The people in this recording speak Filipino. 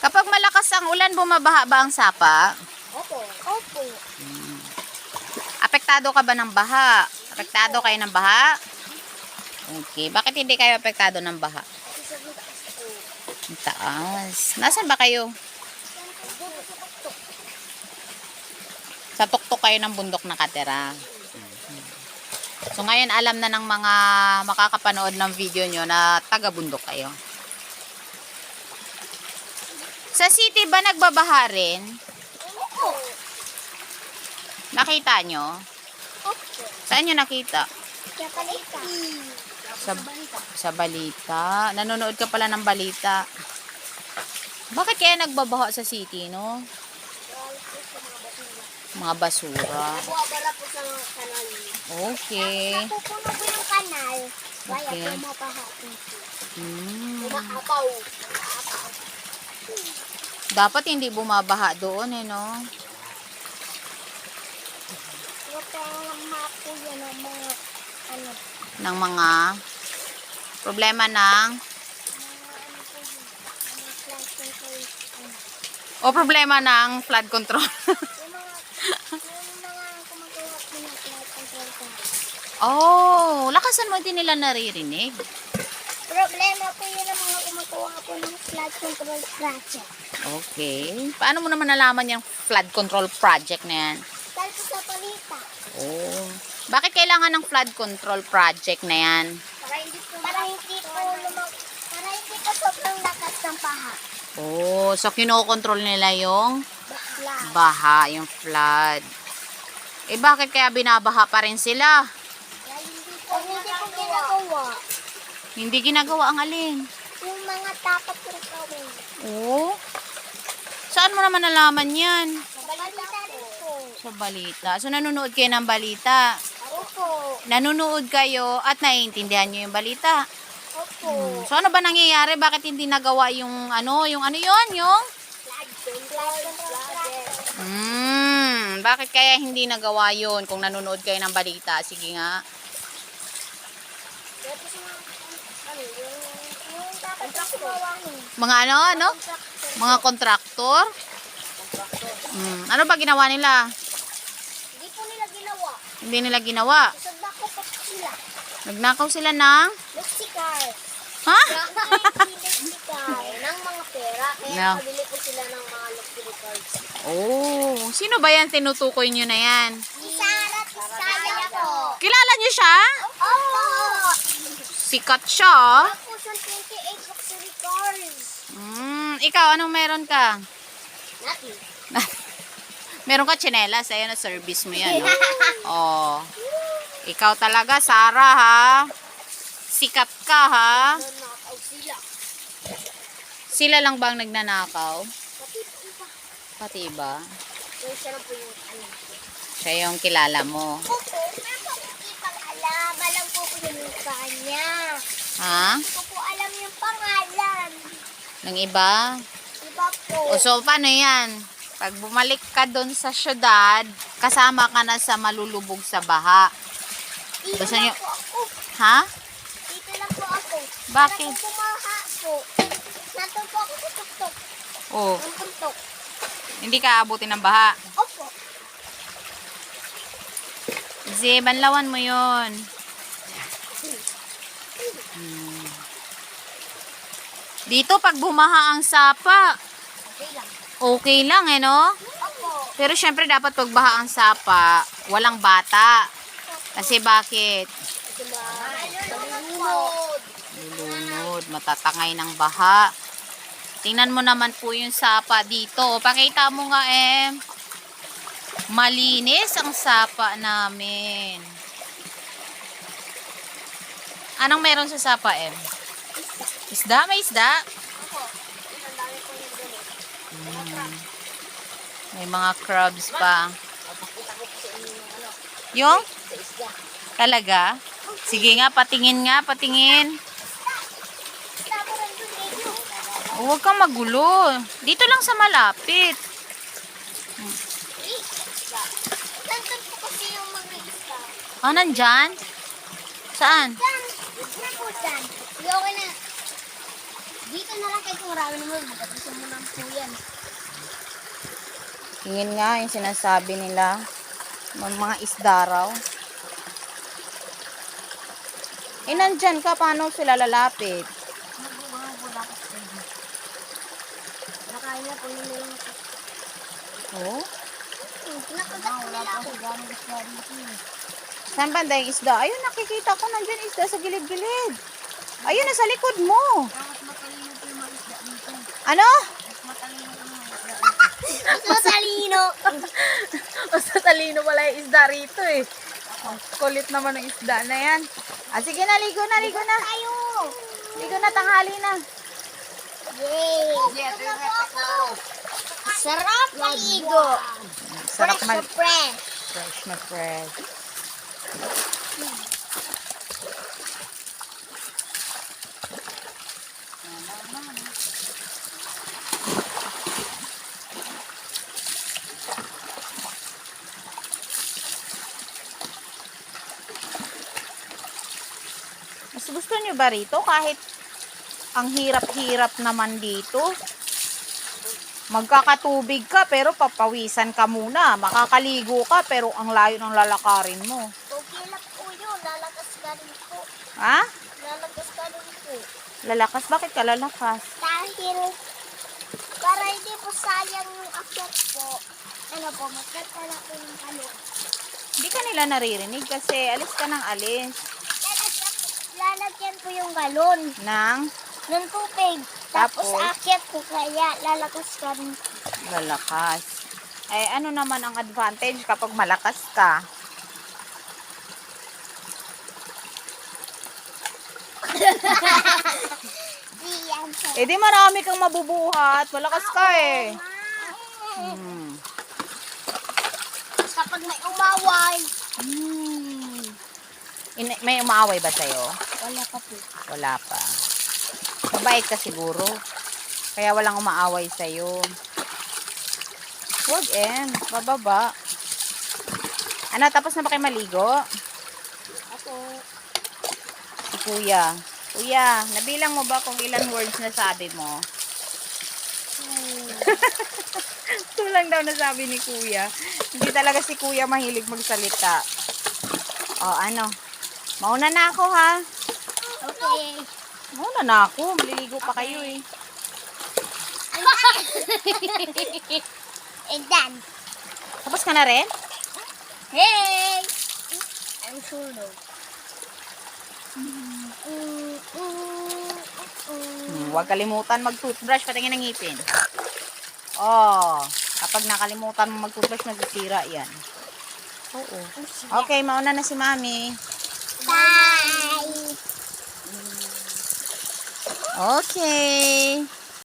Kapag malakas ang ulan, bumabaha ba ang sapa? Opo. Opo. Apektado ka ba ng baha? Apektado kayo ng baha? Okay. Bakit hindi kayo apektado ng baha? Ang taas. Nasaan ba kayo? Dito sa tuktok. Sa tuktok kayo ng bundok nakatira. So ngayon alam na ng mga makakapanood ng video nyo na taga-bundok kayo. Sa city ba nagbabaha rin? Opo. Nakita nyo? Opo. Saan nyo nakita? Kaya palita. Sa, sa balita. Nanonood ka pala ng balita. Bakit kaya nagbabaha sa city, no? Mga basura. Buwabara po sa kanal. Okay. Napupuno po yung kanal. Kaya Okay. po mapaha dito. Hmm. Umaapaw. Umaapaw. Dapat hindi bumabaha doon, eh, no? Ng mga. Ng problema ng o problema ng flood control. Ng oh, lakasan mo din nila naririnig. Problema po yun ang mga kumagawa po ng flood control project. Okay. Paano mo naman nalaman yung flood control project na yan? Dahil po sa palita. Oh. Bakit kailangan ng flood control project na yan? Para hindi po, para hindi po lumag, para hindi po sobrang lakas ng paha. Oh, so kinokontrol nila yung Bakla. baha, yung flood. Eh bakit kaya binabaha pa rin sila? Dahil hindi po, hindi po ginagawa. Hindi ginagawa ang alin. Mga dapat po gawin. Oh. Saan mo naman nalaman yan? Sa balita rin po. Sa balita. So nanonood kayo ng balita. Opo. Nanonood kayo at naiintindihan nyo yung balita. Opo. So ano ba nangyayari? Bakit hindi nagawa yung ano, yung ano yon yung? Hmm, bakit kaya hindi nagawa yon kung nanonood kayo ng balita? Sige nga. Dito sa mga, ano, yung, yung dapat gumawa nun. Mga ano, ano? Mga kontraktor? Hmm, ano ba ginawa nila? Hindi po nila ginawa. Hindi nila ginawa. Pa sila. Nagnakaw sila ng... Lexicard. Ha? Lexicard ng mga pera. Kaya No. nakabili po sila ng mga luxury cards. Oh, sino ba yan tinutukoy nyo na yan? Si Sarah Tisaya po. Kilala nyo siya? Opo. Sikat siya. ah. Ako sa 28 luxury cards. Hmm, ikaw, anong meron ka? Nothing. meron ka tsinelas, ayun na service mo yan. No? Oh. Ikaw talaga, Sarah, ha? Sikat ka, ha? Sila. Sila lang bang nagnanakaw? Pati iba. Pati siya yung ano. Siya yung kilala mo. Pero po hindi pang alam. Alam po po yung mukha niya. Ha? Hindi ko po alam yung pangalan. Ng iba? Iba po. O so, paano yan? Pag bumalik ka doon sa syudad, kasama ka na sa malulubog sa baha. Dito Gusto lang po ako. Ha? Dito lang po ako. Bakit? Para po pumaha po. Ako sa tuktok. Oh, Ang puntok. hindi ka abutin ng baha. Opo. Kasi banlawan mo yon. Dito, pag bumaha ang sapa, Okay lang. okay lang eh, no? Opo. Pero syempre dapat pag baha ang sapa, walang bata. Kasi bakit? Malulunod. Lulunod, matatangay ng baha. Tingnan mo naman po yung sapa dito. Pakita mo nga eh. Malinis ang sapa namin. Anong meron sa sapa, em? Isda? May isda? Opo. Ang dami po yung ganun. May mga crabs pa. Yung. Talaga? Sige nga, patingin nga, patingin. Huwag kang magulo. Dito lang sa malapit. Nandun po kasi yung mga isda. Ah, nandyan? Saan? Diyan. Diyan po. Yung okay na. Dito na lang kayo kung marami naman. Magkatasin mo lang po yan. Tingin nga yung sinasabi nila. Mga isda raw. Eh, nandyan ka. Paano sila lalapit? Nakain na po nila yung Oh? Gusto dito eh. Saan banda yung isda? Ayun, nakikita ko. Nandyan isda sa gilid-gilid. Ayun, nasa likod mo. Ano? Mas matalino. Mas matalino. Pala yung isda rito eh. Ang kulit naman ng isda na yan. Ah, sige na, ligo na, ligo na. Tayo. Ligo na, tanghali na. Yay! Sarap maligo. Sarap Fresh na fresh. Fresh na fresh. Mas gusto nyo ba rito kahit ang hirap-hirap naman dito? Magkakatubig ka pero papawisan ka muna. Makakaligo ka pero ang layo ng lalakarin mo. Okay lang po yun. Lalakas ka rin po. Ha? Lalakas ka rin po. Lalakas? Bakit ka lalakas? Dahil para hindi po sayang yung akyat po. Ano po, magkatala po yung kalo. Hindi ka nila naririnig kasi alis ka ng alis yung galon ng ng tubig. Tapos, Tapos? akyat po kaya lalakas ka rin. lalakas. Ay, ano naman ang advantage kapag malakas ka? Eh di marami kang mabubuhat. Malakas ka eh. Mm. Hmm. Kapag may umaway, Hmm. In- may umaaway ba sa'yo? Wala pa po. Wala pa. Mabait ka siguro. Kaya walang umaaway sa'yo. Huwag, Em. Bababa. Ano, tapos na ba kayo maligo? Ako, Si Kuya. Kuya, nabilang mo ba kung ilan words na sabi mo? hmm, Ito lang daw nasabi ni Kuya. Hindi talaga si Kuya mahilig magsalita. O, ano? Mauna na ako, ha? Okay. Mauna na ako. Maliligo pa kayo, eh. And then, Tapos ka na rin? hey! I'm sure no. Mm, mm, mm, mm. Hmm, huwag kalimutan mag-toothbrush. Patingin ng ngipin. Oh, kapag nakalimutan mo mag-toothbrush, magsisira yan. Oo. Okay, mauna na si Mami. Bye! Okay.